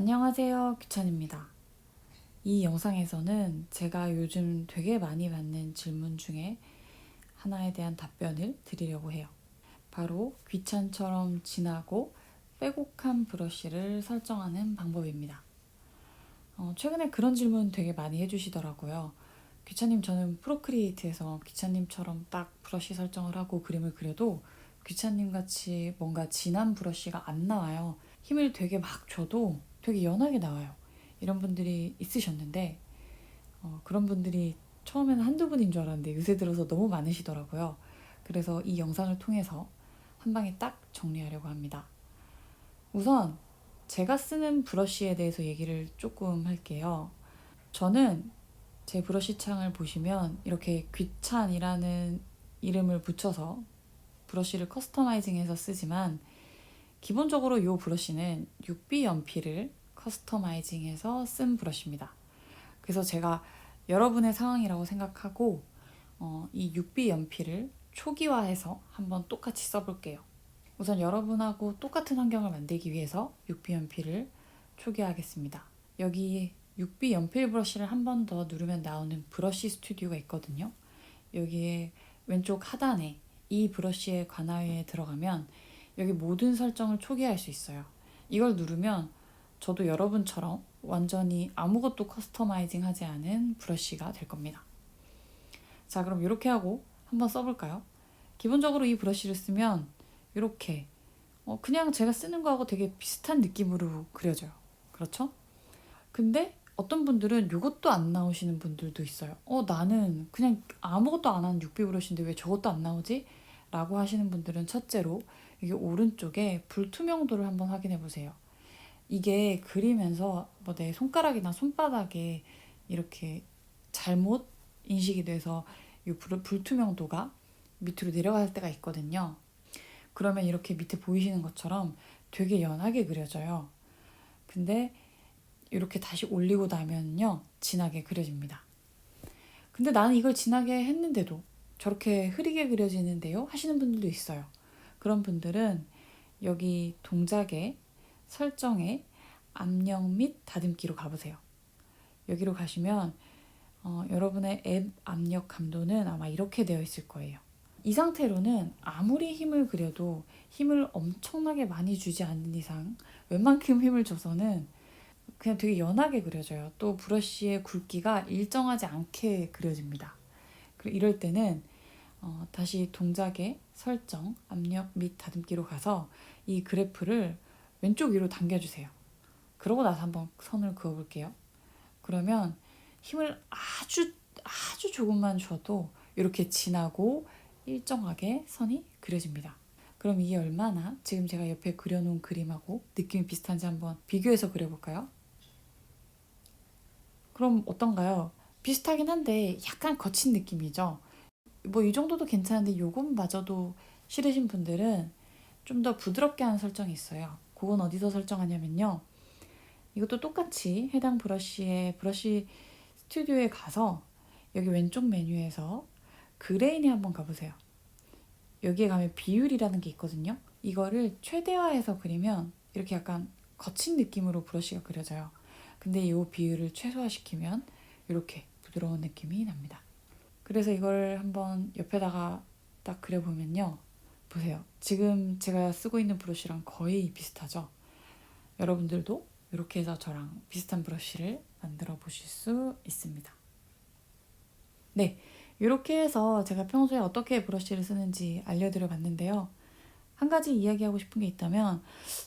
안녕하세요. 규찬입니다. 이 영상에서는 제가 요즘 되게 많이 받는 질문 중에 하나에 대한 답변을 드리려고 해요. 바로 귀찬처럼 진하고 빼곡한 브러쉬를 설정하는 방법입니다. 어, 최근에 그런 질문 되게 많이 해주시더라고요. 귀차님, 저는 프로크리에이트에서 귀차님처럼 딱 브러쉬 설정을 하고 그림을 그려도 귀차님 같이 뭔가 진한 브러쉬가 안 나와요. 힘을 되게 막 줘도 되게 연하게 나와요. 이런 분들이 있으셨는데, 어, 그런 분들이 처음에는 한두 분인 줄 알았는데 요새 들어서 너무 많으시더라고요. 그래서 이 영상을 통해서 한 방에 딱 정리하려고 합니다. 우선 제가 쓰는 브러쉬에 대해서 얘기를 조금 할게요. 저는 제 브러쉬 창을 보시면 이렇게 귀찬이라는 이름을 붙여서 브러쉬를 커스터마이징해서 쓰지만 기본적으로 이 브러쉬는 6B 연필을 커스터마이징해서 쓴 브러쉬입니다. 그래서 제가 여러분의 상황이라고 생각하고 어, 이 6B 연필을 초기화해서 한번 똑같이 써볼게요. 우선 여러분하고 똑같은 환경을 만들기 위해서 6B 연필을 초기화하겠습니다. 여기 6B 연필 브러쉬를 한 번 더 누르면 나오는 브러쉬 스튜디오가 있거든요. 여기에 왼쪽 하단에 이 브러쉬의 관하에 들어가면 여기 모든 설정을 초기화할 수 있어요. 이걸 누르면 저도 여러분처럼 완전히 아무것도 커스터마이징 하지 않은 브러쉬가 될 겁니다. 자, 그럼 이렇게 하고 한번 써볼까요? 기본적으로 이 브러쉬를 쓰면 이렇게 어, 그냥 제가 쓰는 거하고 되게 비슷한 느낌으로 그려져요. 그렇죠? 근데 어떤 분들은 이것도 안 나오시는 분들도 있어요. 어, 나는 그냥 아무것도 안 하는 6B 브러쉬인데 왜 저것도 안 나오지? 라고 하시는 분들은 첫째로 이게 오른쪽에 불투명도를 한번 확인해 보세요. 이게 그리면서 뭐 내 손가락이나 손바닥에 이렇게 잘못 인식이 돼서 이 불, 불투명도가 밑으로 내려갈 때가 있거든요. 그러면 이렇게 밑에 보이시는 것처럼 되게 연하게 그려져요. 근데 이렇게 다시 올리고 나면요, 진하게 그려집니다. 근데 나는 이걸 진하게 했는데도 저렇게 흐리게 그려지는데요? 하시는 분들도 있어요. 그런 분들은 여기 동작의 설정에 압력 및 다듬기로 가보세요. 여기로 가시면 어, 여러분의 앱 압력 감도는 아마 이렇게 되어 있을 거예요. 이 상태로는 아무리 힘을 그려도 힘을 엄청나게 많이 주지 않는 이상 웬만큼 힘을 줘서는 그냥 되게 연하게 그려져요. 또 브러쉬의 굵기가 일정하지 않게 그려집니다. 이럴 때는 어, 다시 동작의 설정, 압력 및 다듬기로 가서 이 그래프를 왼쪽 위로 당겨주세요. 그러고 나서 한번 선을 그어볼게요. 그러면 힘을 아주 아주 조금만 줘도 이렇게 진하고 일정하게 선이 그려집니다. 그럼 이게 얼마나 지금 제가 옆에 그려놓은 그림하고 느낌이 비슷한지 한번 비교해서 그려볼까요? 그럼 어떤가요? 비슷하긴 한데 약간 거친 느낌이죠. 뭐 이 정도도 괜찮은데 요것마저도 싫으신 분들은 좀 더 부드럽게 하는 설정이 있어요. 그건 어디서 설정하냐면요. 이것도 똑같이 해당 브러쉬의 브러쉬 스튜디오에 가서 여기 왼쪽 메뉴에서 그레인에 한번 가보세요. 여기에 가면 비율이라는 게 있거든요. 이거를 최대화해서 그리면 이렇게 약간 거친 느낌으로 브러쉬가 그려져요. 근데 이 비율을 최소화시키면 이렇게 부드러운 느낌이 납니다. 그래서 이걸 한번 옆에다가 딱 그려보면요. 보세요. 지금 제가 쓰고 있는 브러쉬랑 거의 비슷하죠? 여러분들도 이렇게 해서 저랑 비슷한 브러쉬를 만들어 보실 수 있습니다. 네, 이렇게 해서 제가 평소에 어떻게 브러쉬를 쓰는지 알려드려 봤는데요. 한 가지 이야기하고 싶은 게 있다면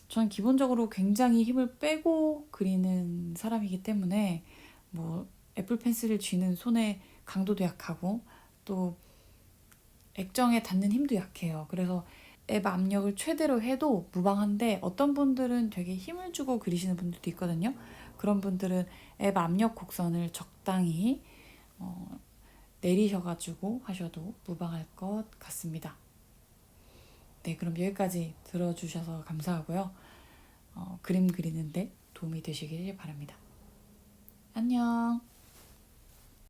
저는 기본적으로 굉장히 힘을 빼고 그리는 사람이기 때문에 뭐 애플 펜슬을 쥐는 손의 강도도 약하고 또 액정에 닿는 힘도 약해요. 그래서 앱 압력을 최대로 해도 무방한데 어떤 분들은 되게 힘을 주고 그리시는 분들도 있거든요. 그런 분들은 앱 압력 곡선을 적당히 어, 내리셔가지고 하셔도 무방할 것 같습니다. 네, 그럼 여기까지 들어주셔서 감사하고요. 어, 그림 그리는데 도움이 되시길 바랍니다. 안녕.